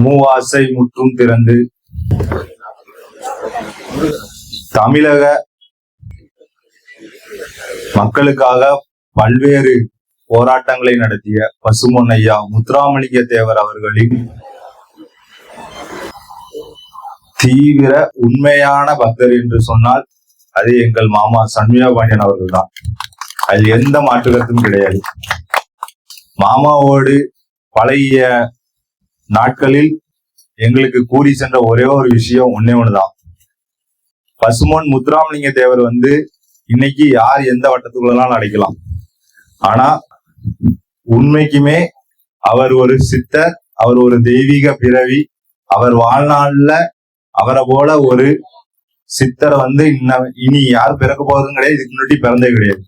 மூவாசை முற்றும் திறந்து தமிழக மக்களுக்காக பல்வேறு போராட்டங்களை நடத்திய பசுமொன்னையா முத்துராமலிங்க தேவர் அவர்களின் தீவிர உண்மையான பக்தர் என்று சொன்னால் அது எங்கள் மாமா சண்முக பாண்டியன் அவர்கள் தான் அதில் எந்த மாற்றுக்கருத்தும் கிடையாது. மாமாவோடு பழகிய நாட்களில் எங்களுக்கு கூறி சென்ற ஒரே ஒரு விஷயம் ஒன்னே ஒண்ணுதான். பசுமோன் முத்துராமலிங்க தேவர் வந்து இன்னைக்கு யார் எந்த வட்டத்துக்குள்ளலாம் நடக்கலாம் ஆனா உண்மைக்குமே அவர் ஒரு சித்தர் அவர் ஒரு தெய்வீக பிறவி அவர் வாழ்நாள்ல அவரை போல ஒரு சித்தரை வந்து இன்ன இனி யார் பிறக்க போறதும் கிடையாது இதுக்கு முன்னாடி பிறந்தே கிடையாது.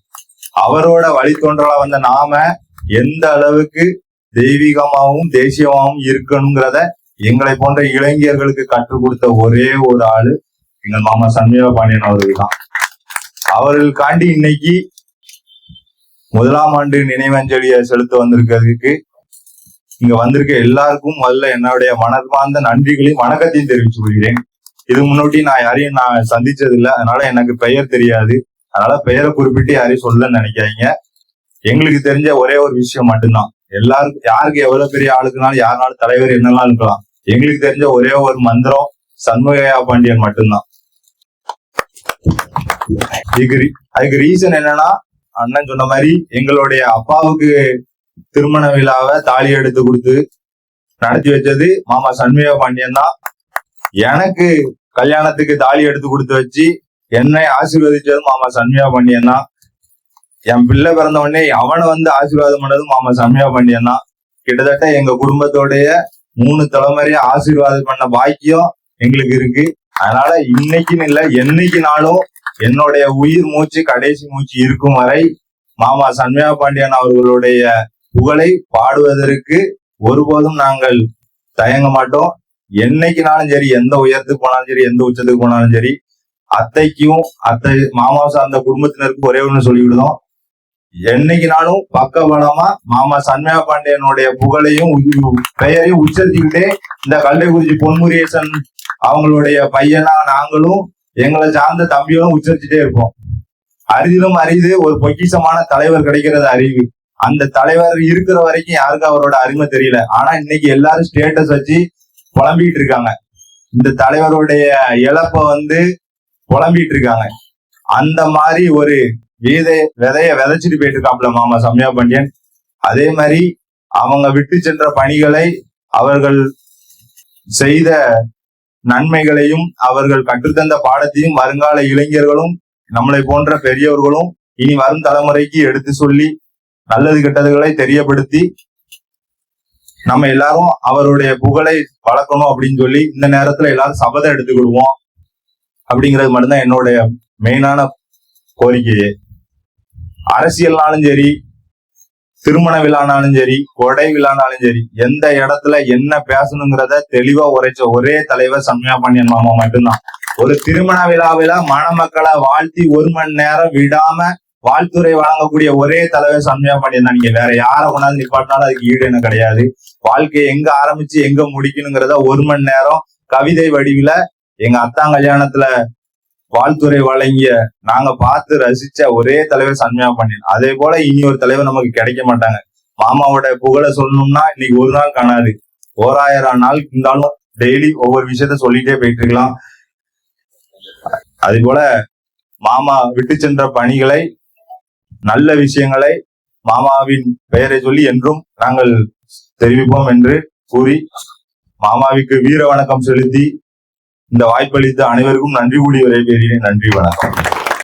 அவரோட வழித்தோன்றலா வந்த நாம எந்த அளவுக்கு தெய்வீகமாகவும் தேசியமாகவும் இருக்கணுங்கிறத எங்களை போன்ற இளைஞர்களுக்கு கற்றுக் கொடுத்த ஒரே ஒரு ஆளு எங்கள் மாமா சண்முக பாண்டியன் அவர்கள் தான். அவர்களுக்காண்டி இன்னைக்கு முதலாம் ஆண்டு நினைவஞ்சலியை செலுத்த வந்திருக்கிறதுக்கு இங்க வந்திருக்க எல்லாருக்கும் முதல்ல என்னுடைய மனமார்ந்த நன்றிகளையும் வணக்கத்தையும் தெரிவித்துக் கொள்கிறேன். இது முன்னாடி நான் யாரையும் நான் சந்திச்சது இல்லை அதனால எனக்கு பெயர் தெரியாது. அதனால பெயரை குறிப்பிட்டு யாரையும் சொல்லன்னு நினைக்காதீங்க. எங்களுக்கு தெரிஞ்ச ஒரே ஒரு விஷயம் மட்டும்தான். எல்லாருக்கும் யாருக்கு எவ்வளவு பெரிய ஆளுக்குனாலும் யாருனாலும் தலைவர் என்னெல்லாம் இருக்கலாம். எங்களுக்கு தெரிஞ்ச ஒரே ஒரு மந்திரம் சண்முகையா பாண்டியன் மட்டும்தான். இதுக்கு அதுக்கு ரீசன் என்னன்னா அண்ணன் சொன்ன மாதிரி எங்களுடைய அப்பாவுக்கு திருமண விழாவை தாலி எடுத்து கொடுத்து நடத்தி வச்சது மாமா சண்முக பாண்டியன் தான். எனக்கு கல்யாணத்துக்கு தாலி எடுத்து கொடுத்து வச்சு என்னை ஆசீர்வதிச்சது மாமா சண்முக பாண்டியன் தான். என் பிள்ளை பிறந்த உடனே அவனை வந்து ஆசீர்வாதம் பண்ணதும் மாமா சம்யா பாண்டியன் தான். கிட்டத்தட்ட எங்க குடும்பத்தோடைய மூணு தலைமுறையை ஆசீர்வாதம் பண்ண பாக்கியம் எங்களுக்கு இருக்கு. அதனால இன்னைக்குன்னு இல்ல என்னைக்கு நாளும் என்னுடைய உயிர் மூச்சு கடைசி மூச்சு இருக்கும் வரை மாமா சண்முக பாண்டியன் அவர்களுடைய புகழை பாடுவதற்கு ஒருபோதும் நாங்கள் தயங்க மாட்டோம். என்னைக்குனாலும் சரி எந்த உயரத்துக்கு போனாலும் சரி எந்த உச்சத்துக்கு போனாலும் சரி அத்தைக்கும் அத்தை மாமா சார்ந்த குடும்பத்தினருக்கும் ஒரே ஒன்று சொல்லிவிடுதோம். என்னைக்குனாலும் பக்கபலமா மாமா சண்முக பாண்டியனுடைய புகழையும் பெயரையும் உச்சரிச்சுக்கிட்டே இந்த கல்லைக்குறிச்சி பொன்முரியேசன் அவங்களுடைய பையனா நாங்களும் எங்களை சார்ந்த தம்பியும் உச்சரிச்சுட்டே இருப்போம். அரிதிலும் அரிது ஒரு பொக்கிஷமான தலைவர் கிடைக்கிறது அறிவு. அந்த தலைவர் இருக்கிற வரைக்கும் யாருக்கும் அவரோட அருமை தெரியல. ஆனா இன்னைக்கு எல்லாரும் ஸ்டேட்டஸ் வச்சு புலம்பிக்கிட்டு இருக்காங்க. இந்த தலைவருடைய இழப்ப வந்து புலம்பிட்டு இருக்காங்க. அந்த மாதிரி ஒரு விதை விதைய விதைச்சிட்டு போயிட்டு இருக்காப்ல மாமா சம்யா பாண்டியன். அதே மாதிரி அவங்க விட்டு சென்ற பணிகளை அவர்கள் செய்த நன்மைகளையும் அவர்கள் கற்றுத்தந்த பாடத்தையும் வருங்கால இளைஞர்களும் நம்மளை போன்ற பெரியவர்களும் இனி வரும் தலைமுறைக்கு எடுத்து சொல்லி நல்லது கெட்டதுகளை தெரியப்படுத்தி நம்ம எல்லாரும் அவருடைய புகழை வளர்க்கணும் அப்படின்னு சொல்லி இந்த நேரத்துல எல்லாரும் சபதம் எடுத்துக்கிடுவோம் அப்படிங்கிறது மட்டும்தான் என்னுடைய மெயினான கோரிக்கையே. அரசியல்னாலும் சரி திருமண விழானாலும் சரி கொடை விழானாலும் சரி எந்த இடத்துல என்ன பேசணுங்கிறத தெளிவா உரைச்ச ஒரே தலைவர் சம்யா பாண்டியன் மாமா மட்டும்தான். ஒரு திருமண விழாவில மணமக்களை வாழ்த்தி ஒரு மணி நேரம் விடாம வாழ்த்துறை வழங்கக்கூடிய ஒரே தலைவர் சம்யா பாண்டியன் தான். நீங்க வேற யாரை கொண்டாந்து நிப்பாட்டினாலும் அதுக்கு ஈடு என்ன கிடையாது. வாழ்க்கையை எங்க ஆரம்பிச்சு எங்க முடிக்கணுங்கிறத ஒரு மணி நேரம் கவிதை வடிவில எங்க அத்தான் கல்யாணத்துல வாழ்த்துறை வழங்கிய நாங்க பார்த்து ரசிச்ச ஒரே தலைவர் சன்மியா பாண்டியன். அதே போல இனி ஒரு தலைவர் நமக்கு கிடைக்க மாட்டாங்க. மாமாவோட புகழை சொல்லணும்னா இன்னைக்கு ஒரு நாள் காணாது. ஓராயிரம் நாள் இருந்தாலும் டெய்லி ஒவ்வொரு விஷயத்த சொல்லிட்டே போயிட்டு இருக்கலாம் அதே போல மாமா விட்டு சென்ற பணிகளை நல்ல விஷயங்களை மாமாவின் பெயரை சொல்லி என்றும் நாங்கள் தெரிவிப்போம் என்று கூறி மாமாவிற்கு வீர வணக்கம் செலுத்தி இந்த வாய்ப்பளித்த அனைவருக்கும் நன்றி கூடி விரைபெறுகிறேன் நன்றி வணக்கம்.